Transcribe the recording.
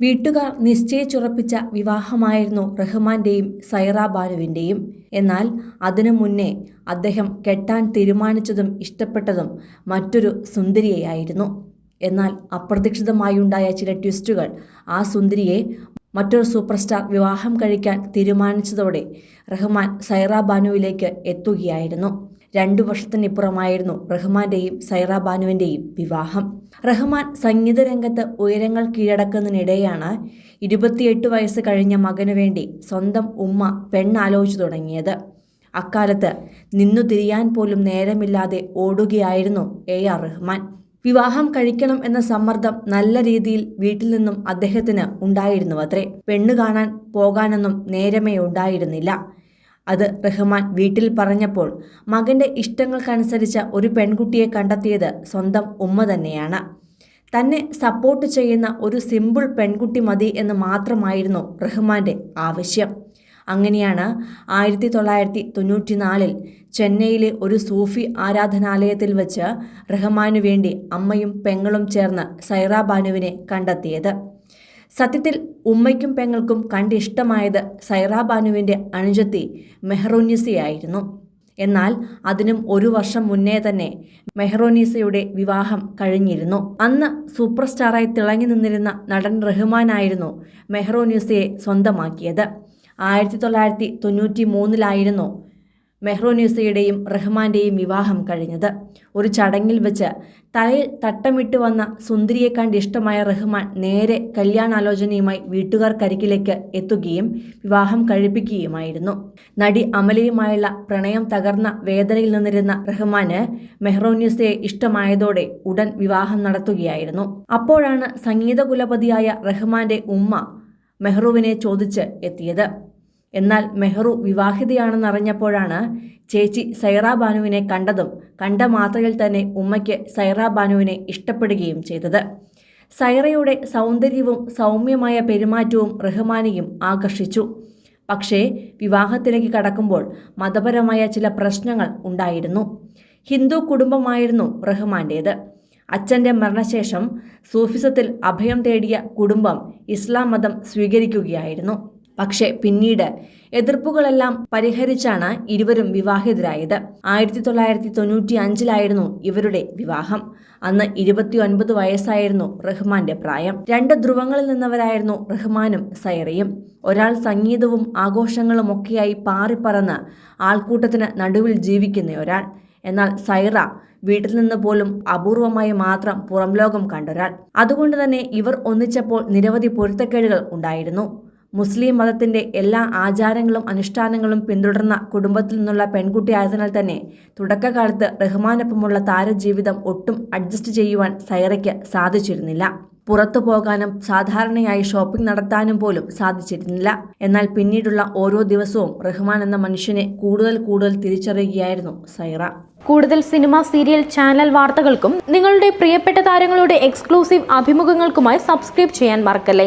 വീട്ടുകാർ നിശ്ചയിച്ചുറപ്പിച്ച വിവാഹമായിരുന്നു റഹ്മാന്റെയും സൈറ ബാനുവിന്റെയും എന്നാൽ അതിനു മുന്നേ അദ്ദേഹം കെട്ടാൻ തീരുമാനിച്ചതും ഇഷ്ടപ്പെട്ടതും മറ്റൊരു സുന്ദരിയെയായിരുന്നു. എന്നാൽ അപ്രതീക്ഷിതമായുണ്ടായ ചില ട്വിസ്റ്റുകൾ ആ സുന്ദരിയെ മറ്റൊരു സൂപ്പർ സ്റ്റാർ വിവാഹം കഴിക്കാൻ തീരുമാനിച്ചതോടെ റഹ്മാൻ സൈറ ബാനുവിലേക്ക് എത്തുകയായിരുന്നു. രണ്ടു വർഷത്തിനിപ്പുറമായിരുന്നു റഹ്മാന്റെയും സൈറ ബാനുവിന്റെയും വിവാഹം. റഹ്മാൻ സംഗീത രംഗത്ത് ഉയരങ്ങൾ കീഴടക്കുന്നതിനിടെയാണ് ഇരുപത്തിയെട്ട് വയസ്സ് കഴിഞ്ഞ മകനു വേണ്ടി സ്വന്തം ഉമ്മ പെണ്ണാലോചിച്ചു തുടങ്ങിയത്. അക്കാലത്ത് നിന്നു തിരിയാൻ പോലും നേരമില്ലാതെ ഓടുകയായിരുന്നു എ ആർ റഹ്മാൻ. വിവാഹം കഴിക്കണം എന്ന സമ്മർദ്ദം നല്ല രീതിയിൽ വീട്ടിൽ നിന്നും അദ്ദേഹത്തിന് ഉണ്ടായിരുന്നു അത്രേ പെണ്ണു കാണാൻ പോകാനൊന്നും നേരമേ ഉണ്ടായിരുന്നില്ല. അത് റഹ്മാൻ വീട്ടിൽ പറഞ്ഞപ്പോൾ മകന്റെ ഇഷ്ടങ്ങൾക്കനുസരിച്ച ഒരു പെൺകുട്ടിയെ കണ്ടെത്തിയത് സ്വന്തം ഉമ്മ തന്നെയാണ്. തന്നെ സപ്പോർട്ട് ചെയ്യുന്ന ഒരു സിമ്പിൾ പെൺകുട്ടി മതി എന്ന് മാത്രമായിരുന്നു റഹ്മാന്റെ ആവശ്യം. അങ്ങനെയാണ് ആയിരത്തി തൊള്ളായിരത്തി തൊണ്ണൂറ്റിനാലിൽ ചെന്നൈയിലെ ഒരു സൂഫി ആരാധനാലയത്തിൽ വച്ച് റഹ്മാനു വേണ്ടി അമ്മയും പെങ്ങളും ചേർന്ന് സൈറ ബാനുവിനെ കണ്ടെത്തിയത്. സത്യത്തിൽ ഉമ്മയ്ക്കും പെങ്ങൾക്കും കണ്ടിഷ്ടമായത് സൈറാബാനുവിന്റെ അനുജത്തി മെഹ്റോനിസയായിരുന്നു. എന്നാൽ അതിനും ഒരു വർഷം മുന്നേ തന്നെ മെഹ്റോനീസയുടെ വിവാഹം കഴിഞ്ഞിരുന്നു. അന്ന് സൂപ്പർ സ്റ്റാറായി തിളങ്ങി നിന്നിരുന്ന നടൻ റഹ്മാനായിരുന്നു മെഹ്റോനീസയെ സ്വന്തമാക്കിയത്. ആയിരത്തി തൊള്ളായിരത്തി തൊണ്ണൂറ്റി മൂന്നിലായിരുന്നു മെഹ്റോനീസയുടെയും റഹ്മാന്റെയും വിവാഹം കഴിഞ്ഞത്. ഒരു ചടങ്ങിൽ വെച്ച് തലയിൽ തട്ടമിട്ട് വന്ന സുന്ദരിയെ കണ്ട് ഇഷ്ടമായ റഹ്മാൻ നേരെ കല്യാണാലോചനയുമായി വീട്ടുകാർക്കരികിലേക്ക് എത്തുകയും വിവാഹം കഴിപ്പിക്കുകയുമായിരുന്നു. നടി അമലയുമായുള്ള പ്രണയം തകർന്ന വേദനയിൽ നിന്നിരുന്ന റഹ്മാന് മെഹ്റോനിസയെ ഇഷ്ടമായതോടെ ഉടൻ വിവാഹം നടത്തുകയായിരുന്നു. അപ്പോഴാണ് സംഗീത കുലപതിയായ റഹ്മാന്റെ ഉമ്മ മെഹ്റുവിനെ ചോദിച്ച് എത്തിയത്. എന്നാൽ മെഹ്റു വിവാഹിതയാണെന്നറിഞ്ഞപ്പോഴാണ് ചേച്ചി സൈറ ബാനുവിനെ കണ്ടതും കണ്ട മാത്രയിൽ തന്നെ ഉമ്മയ്ക്ക് സൈറ ബാനുവിനെ ഇഷ്ടപ്പെടുകയും ചെയ്തത്. സൈറയുടെ സൗന്ദര്യവും സൗമ്യമായ പെരുമാറ്റവും റഹ്മാനെയും ആകർഷിച്ചു. പക്ഷേ വിവാഹത്തിലേക്ക് കടക്കുമ്പോൾ മതപരമായ ചില പ്രശ്നങ്ങൾ ഉണ്ടായിരുന്നു. ഹിന്ദു കുടുംബമായിരുന്നു റഹ്മാന്റേത് അച്ഛന്റെ മരണശേഷം സൂഫിസത്തിൽ അഭയം തേടിയ കുടുംബം ഇസ്ലാം മതം സ്വീകരിക്കുകയായിരുന്നു. പക്ഷേ പിന്നീട് എതിർപ്പുകളെല്ലാം പരിഹരിച്ചാണ് ഇരുവരും വിവാഹിതരായത്. ആയിരത്തി തൊള്ളായിരത്തി തൊണ്ണൂറ്റി അഞ്ചിലായിരുന്നു ഇവരുടെ വിവാഹം. അന്ന് ഇരുപത്തിയൊൻപത് വയസ്സായിരുന്നു റഹ്മാന്റെ പ്രായം. രണ്ട് ധ്രുവങ്ങളിൽ നിന്നവരായിരുന്നു റഹ്മാനും സൈറയും. ഒരാൾ സംഗീതവും ആഘോഷങ്ങളും ഒക്കെയായി പാറിപ്പറന്ന് ആൾക്കൂട്ടത്തിന് നടുവിൽ ജീവിക്കുന്ന ഒരാൾ. എന്നാൽ സൈറ വീട്ടിൽ നിന്ന് പോലും അപൂർവമായി മാത്രം പുറംലോകം കണ്ടൊരാൾ അതുകൊണ്ട് തന്നെ ഇവർ ഒന്നിച്ചപ്പോൾ നിരവധി പൊരുത്തക്കേടുകൾ ഉണ്ടായിരുന്നു. മുസ്ലിം മതത്തിന്റെ എല്ലാ ആചാരങ്ങളും അനുഷ്ഠാനങ്ങളും പിന്തുടർന്ന കുടുംബത്തിൽ നിന്നുള്ള പെൺകുട്ടിയായതിനാൽ തന്നെ തുടക്കകാലത്ത് റഹ്മാനൊപ്പമുള്ള താരജീവിതം ഒട്ടും അഡ്ജസ്റ്റ് ചെയ്യുവാൻ സൈറയ്ക്ക് സാധിച്ചിരുന്നില്ല. പുറത്തു പോകാനും സാധാരണയായി ഷോപ്പിംഗ് നടത്താനും പോലും സാധിച്ചിരുന്നില്ല. എന്നാൽ പിന്നീടുള്ള ഓരോ ദിവസവും റഹ്മാൻ എന്ന മനുഷ്യനെ കൂടുതൽ കൂടുതൽ തിരിച്ചറിയുകയായിരുന്നു സൈറ. കൂടുതൽ സിനിമ സീരിയൽ ചാനൽ വാർത്തകൾക്കും നിങ്ങളുടെ പ്രിയപ്പെട്ട താരങ്ങളുടെ എക്സ്ക്ലൂസീവ് അഭിമുഖങ്ങൾക്കുമായി സബ്സ്ക്രൈബ് ചെയ്യാൻ മറക്കല്ലേ?